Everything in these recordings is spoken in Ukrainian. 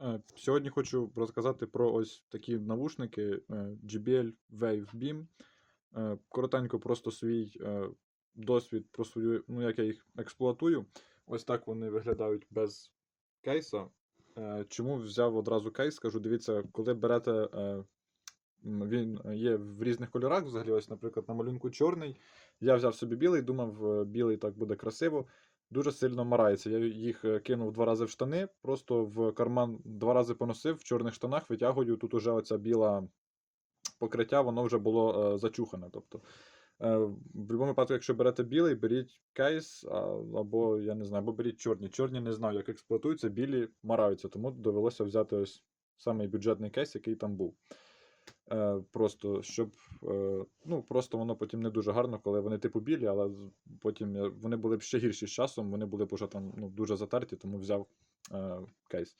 Е, Сьогодні хочу розказати про ось такі навушники е, JBL Wave Beam. Е, Коротенько просто свій е, досвід про свою, ну як я їх експлуатую. Ось так вони виглядають без кейса. Е, Чому взяв одразу кейс? Скажу, дивіться, коли берете, е, він є в різних кольорах. Взагалі, ось, наприклад, на малюнку чорний. Я взяв собі білий, думав, е, білий так буде красиво дуже сильно марається. Я їх е, кинув два рази в штани, просто в карман два рази поносив в чорних штанах, витягую. Тут уже оця біла покриття, воно вже було е, зачухане. Тобто, е, в будь-якому випадку, якщо берете білий, беріть кейс, а, або я не знаю, або беріть чорні. Чорні не знаю, як експлуатуються, білі мараються, тому довелося взяти ось самий бюджетний кейс, який там був. Е, просто щоб е, ну, просто воно потім не дуже гарно, коли вони типу білі, але потім вони були б ще гірші з часом, вони були б уже там ну, дуже затерті, тому взяв е, кейс.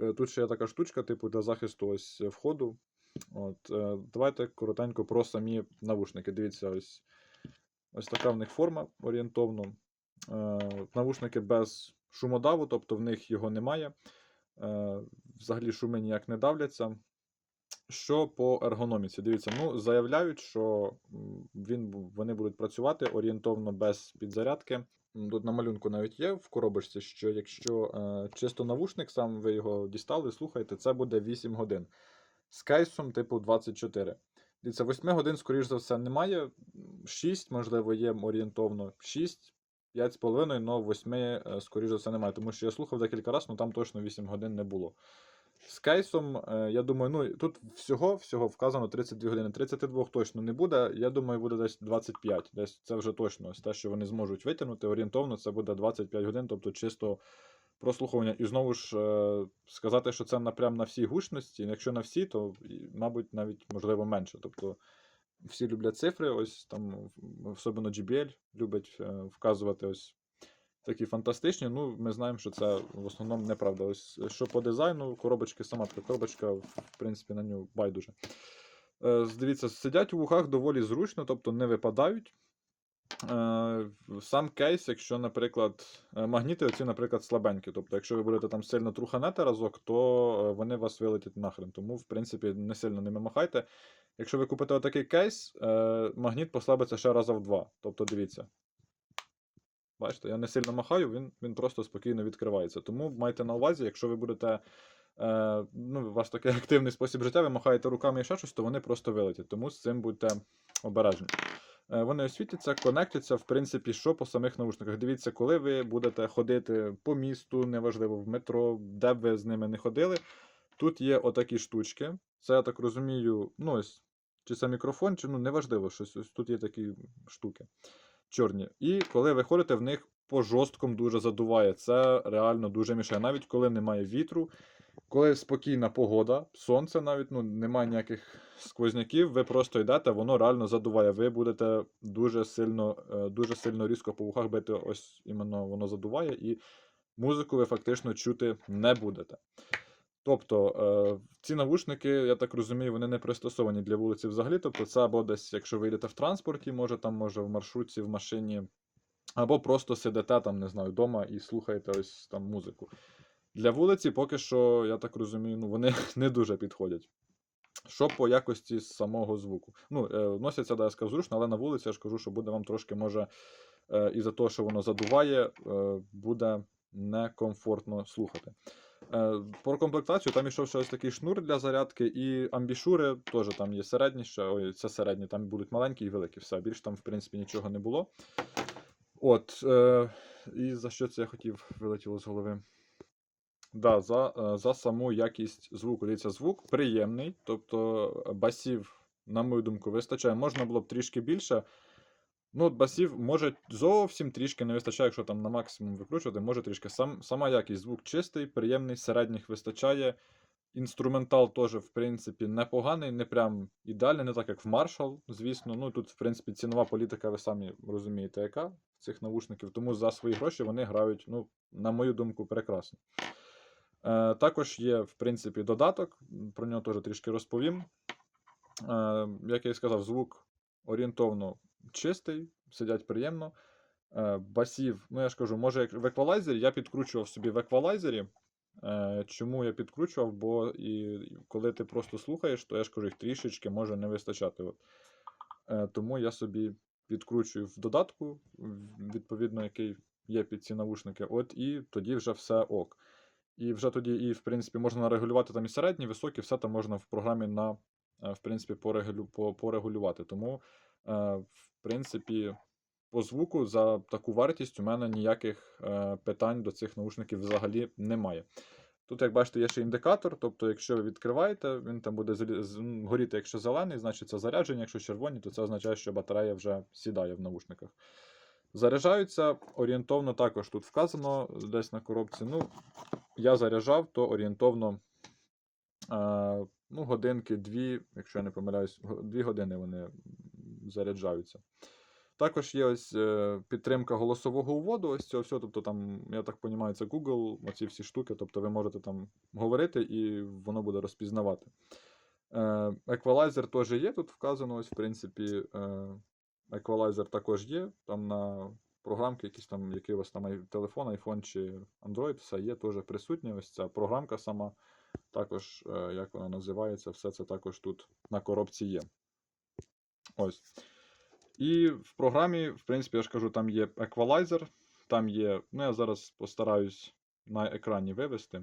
Е, Тут ще є така штучка, типу, для захисту ось входу. От, е, давайте коротенько про самі навушники. Дивіться, ось, ось така в них форма орієнтовно. Е, навушники без шумодаву, тобто в них його немає. Е, взагалі шуми ніяк не давляться. Що по ергономіці? Дивіться, ну заявляють, що він, вони будуть працювати орієнтовно без підзарядки. Тут на малюнку навіть є в коробочці, що якщо е, чисто навушник, сам ви його дістали, слухаєте, це буде 8 годин. З кейсом, типу, 24. Дивіться, 8 годин, скоріш за все, немає. 6, можливо, є орієнтовно. 6, 5,5, але 8, е, скоріш за все, немає. Тому що я слухав декілька разів, але там точно 8 годин не було. З кейсом, е, я думаю, ну тут всього всього вказано 32 години. 32 точно не буде. Я думаю, буде десь 25. Десь це вже точно. Те, що вони зможуть витягнути. Орієнтовно це буде 25 годин, тобто чисто прослуховування. І знову ж е, сказати, що це напрям на всій гучності. Якщо на всі, то мабуть навіть можливо менше. Тобто всі люблять цифри, ось там особливо JBL любить е, вказувати ось такі фантастичні. Ну, ми знаємо, що це в основному неправда. Ось що по дизайну, коробочки, сама така коробочка, в принципі, на нього байдуже. Е, Дивіться, сидять у вухах доволі зручно, тобто не випадають. Е, Сам кейс, якщо, наприклад, е, магніти, оці, наприклад, слабенькі. Тобто, якщо ви будете там сильно труханете разок, то е, вони вас вилетять нахрен. Тому, в принципі, не сильно ними махайте. Якщо ви купите отакий кейс, е, магніт послабиться ще раза в два. Тобто, дивіться. Бачите, я не сильно махаю, він, він просто спокійно відкривається. Тому майте на увазі, якщо ви будете. Е, ну, у вас такий активний спосіб життя, ви махаєте руками і ще щось, то вони просто вилетять. Тому з цим будьте обережні. Е, Вони освітяться, конектяться, в принципі, що по самих наушниках. Дивіться, коли ви будете ходити по місту, неважливо, в метро, де б ви з ними не ходили. Тут є отакі штучки. Це, я так розумію, ну ось, чи це мікрофон, чи ну неважливо, щось. Ось тут є такі штуки чорні. І коли ви ходите, в них по жорсткому дуже задуває. Це реально дуже мішає. Навіть коли немає вітру, коли спокійна погода, сонце навіть ну, немає ніяких сквозняків, ви просто йдете, воно реально задуває. Ви будете дуже сильно, е, дуже сильно різко по вухах бити, ось іменно воно задуває, і музику ви фактично чути не будете. Тобто е, ці навушники, я так розумію, вони не пристосовані для вулиці взагалі. Тобто, це або десь, якщо ви йдете в транспорті, може там, може в маршрутці, в машині, або просто сидите там, не знаю, вдома і слухаєте ось там музику. Для вулиці поки що, я так розумію, ну, вони не дуже підходять. Що по якості самого звуку? Ну, е, носяться, да, я сказав, зручно, але на вулиці я ж кажу, що буде вам трошки, може, е, із-за того, що воно задуває, буде некомфортно слухати. Е, Про комплектацію там ішов ще ось такий шнур для зарядки, і амбішури теж там є середні, ще, ой, це середні, там будуть маленькі і великі. Все, більш там, в принципі, нічого не було. От, е, і за що це я хотів вилетіло з голови? Да, за, е, за саму якість звуку. Дивіться, звук приємний, тобто басів, на мою думку, вистачає. Можна було б трішки більше. Ну, от басів може зовсім трішки не вистачає, якщо там на максимум викручувати, може трішки. Сам, сама якість звук чистий, приємний, середніх вистачає. Інструментал теж, в принципі, непоганий, не прям ідеальний, не так як в Marshall, звісно. Ну тут, в принципі, цінова політика, ви самі розумієте, яка цих навушників. Тому за свої гроші вони грають, ну, на мою думку, прекрасно. Е, також є, в принципі, додаток, про нього теж трішки розповім. Е, як я і сказав, звук орієнтовно чистий, сидять приємно. Е, басів, ну я ж кажу, може як в еквалайзері, я підкручував собі в еквалайзері. Е, Чому я підкручував? Бо і коли ти просто слухаєш, то я ж кажу, їх трішечки може не вистачати. От. Е, Тому я собі підкручую в додатку, відповідно, який є під ці навушники, от і тоді вже все ок. І вже тоді, і, в принципі, можна регулювати там і середні, високі, все там можна в програмі на, в принципі, порегулю, порегулювати. Тому, в принципі, по звуку за таку вартість у мене ніяких е, питань до цих наушників взагалі немає. Тут, як бачите, є ще індикатор, тобто, якщо ви відкриваєте, він там буде горіти, якщо зелений, значить це зарядження, якщо червоні, то це означає, що батарея вже сідає в наушниках. Заряджаються орієнтовно також тут вказано десь на коробці. Ну, я заряджав, то орієнтовно е, ну, годинки, дві, якщо я не помиляюсь, дві години вони заряджаються. Також є ось е, підтримка голосового уводу, ось цього всього. Тобто там, я так розумію, це Google, оці всі штуки. Тобто ви можете там говорити і воно буде розпізнавати. Е, Еквалайзер теж є, тут вказано, ось, в принципі, е, еквалайзер також є. Там на програмки, якісь там, який у вас там телефон, iPhone чи Android, все є теж присутнє. Ось ця програмка сама, також, як вона називається, все це також тут на коробці є. Ось. І в програмі, в принципі, я ж кажу, там є еквалайзер, там є. Ну, я зараз постараюсь на екрані вивести.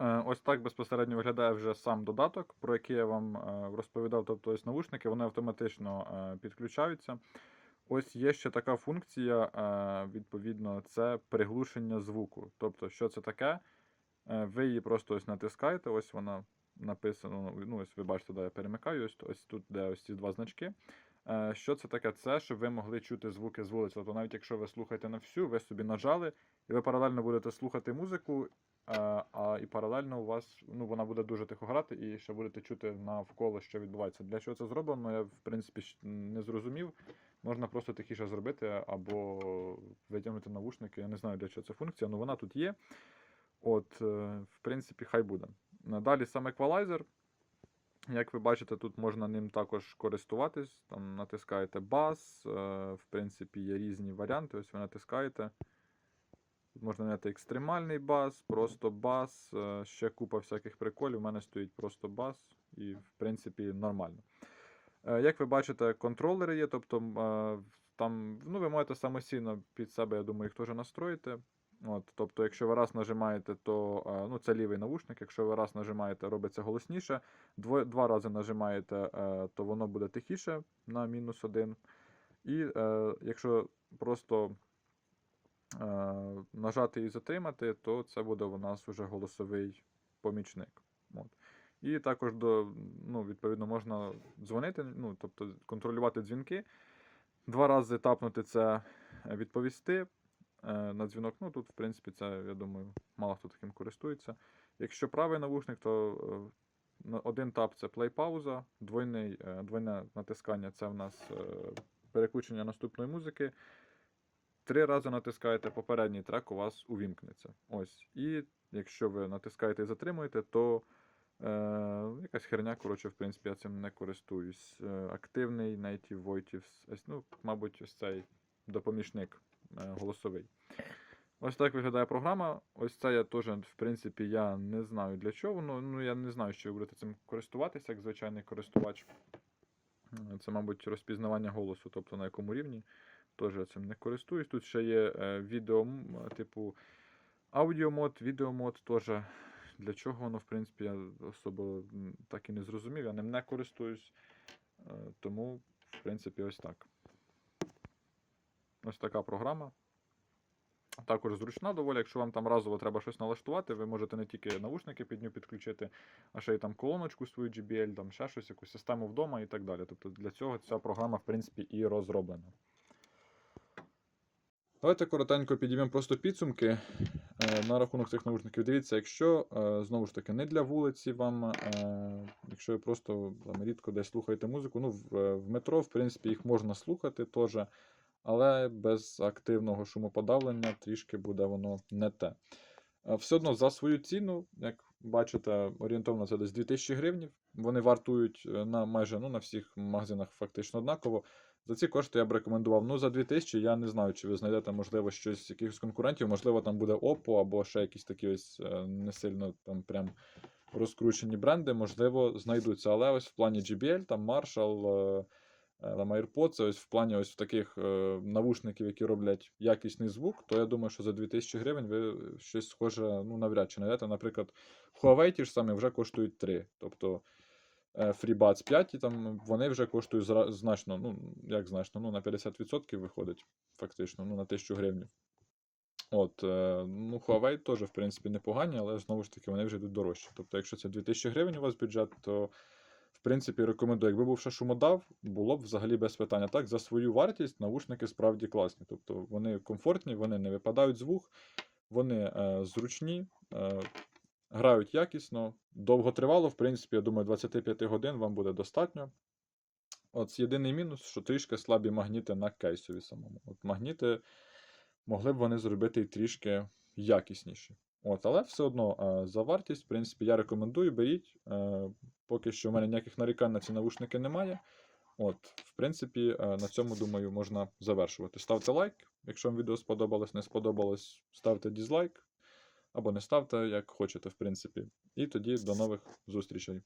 Е, Ось так безпосередньо виглядає вже сам додаток, про який я вам е, розповідав. Тобто ось навушники вони автоматично е, підключаються. Ось є ще така функція, відповідно, це приглушення звуку. Тобто, що це таке? Ви її просто ось натискаєте, ось вона написано. Ну, ось ви бачите, де я перемикаю, ось, ось тут, де ось ці два значки. Е, Що це таке? Це щоб ви могли чути звуки з вулиці. Тобто, навіть якщо ви слухаєте на всю, ви собі нажали, і ви паралельно будете слухати музику, е, а і паралельно у вас ну, вона буде дуже тихо грати, і ще будете чути навколо, що відбувається. Для чого це зроблено, я в принципі не зрозумів. Можна просто тихіше зробити або витягнути навушники. Я не знаю, для чого ця функція, але вона тут є. От, е, в принципі, хай буде. Далі сам еквалайзер. Як ви бачите, тут можна ним також користуватись. Там натискаєте бас. е, В принципі, є різні варіанти. Ось ви натискаєте. Тут можна міняти екстремальний бас, просто бас, е, ще купа всяких приколів. У мене стоїть просто бас, і, в принципі, нормально. Е, Як ви бачите, контролери є, тобто там ну, ви можете самостійно під себе, я думаю, їх теж настроїти. От, тобто, якщо ви раз нажимаєте, то е, ну, це лівий навушник. Якщо ви раз нажимаєте, робиться голосніше. Дво, два рази нажимаєте, е, то воно буде тихіше на мінус один. І е, якщо просто е, нажати і затримати, то це буде у нас уже голосовий помічник. От. І також до, ну, відповідно можна дзвонити, ну, тобто контролювати дзвінки. Два рази тапнути це е, відповісти на дзвінок. Ну, тут, в принципі, це, я думаю, мало хто таким користується. Якщо правий навушник, то е, один тап це плей-пауза, е, двойне натискання це в нас е, переключення наступної музики. Три рази натискаєте попередній трек, у вас увімкнеться. Ось. І якщо ви натискаєте і затримуєте, то е, якась херня, коротше, в принципі, я цим не користуюсь. Е, активний native voice, ну, мабуть, ось цей допоміжник е, голосовий. Ось так виглядає програма. Ось це я теж, в принципі, я не знаю для чого. воно. Ну, я не знаю, що ви будете цим користуватися, як звичайний користувач. Е, Це, мабуть, розпізнавання голосу, тобто на якому рівні. Теж я цим не користуюсь. Тут ще є е, відео, е, типу аудіомод, відеомод теж. Для чого воно, в принципі, я особо так і не зрозумів, я ним не користуюсь. Е, Тому, в принципі, ось так. Ось така програма. Також зручна доволі, якщо вам там разово треба щось налаштувати, ви можете не тільки навушники під нього підключити, а ще й там колоночку свою JBL, там ще щось, якусь систему вдома і так далі. Тобто для цього ця програма, в принципі, і розроблена. Давайте коротенько підіймемо просто підсумки е, на рахунок цих навушників. Дивіться, якщо е, знову ж таки не для вулиці вам, е, якщо ви просто там, рідко десь слухаєте музику, ну в метро, в принципі, їх можна слухати теж, але без активного шумоподавлення трішки буде воно не те. Е, Все одно за свою ціну, як бачите, орієнтовно це десь 2000 гривень. Вони вартують е, на майже ну, на всіх магазинах фактично однаково. За ці кошти я б рекомендував. Ну, за 2000 я не знаю, чи ви знайдете, можливо, щось якихось конкурентів. Можливо, там буде Oppo або ще якісь такі ось е, не сильно там прям розкручені бренди, можливо, знайдуться. Але ось в плані JBL, там Marshall, там AirPods, це ось в плані ось в таких е, навушників, які роблять якісний звук, то я думаю, що за 2000 гривень ви щось схоже, ну, навряд чи знайдете. Наприклад, Huawei ті ж самі вже коштують 3. Тобто е, FreeBuds 5, і там вони вже коштують значно, ну, як значно, ну, на 50% виходить, фактично, ну, на 1000 гривень. От, е, ну, Huawei теж, в принципі, непогані, але знову ж таки вони вже йдуть дорожче. Тобто, якщо це 2000 гривень у вас бюджет, то в принципі рекомендую. Якби був ще шумодав, було б взагалі без питання. Так, за свою вартість навушники справді класні. Тобто вони комфортні, вони не випадають з вух, вони е, зручні, е, грають якісно, довго тривало, в принципі, я думаю, 25 годин вам буде достатньо. От єдиний мінус, що трішки слабі магніти на кейсові самому. От магніти могли б вони зробити і трішки якісніші. От, але все одно е, за вартість, в принципі, я рекомендую, беріть. Е, Поки що в мене ніяких нарікань на ці навушники немає. От, в принципі, е, на цьому, думаю, можна завершувати. Ставте лайк, якщо вам відео сподобалось, не сподобалось, ставте дізлайк. Або не ставте, як хочете, в принципі. І тоді до нових зустрічей.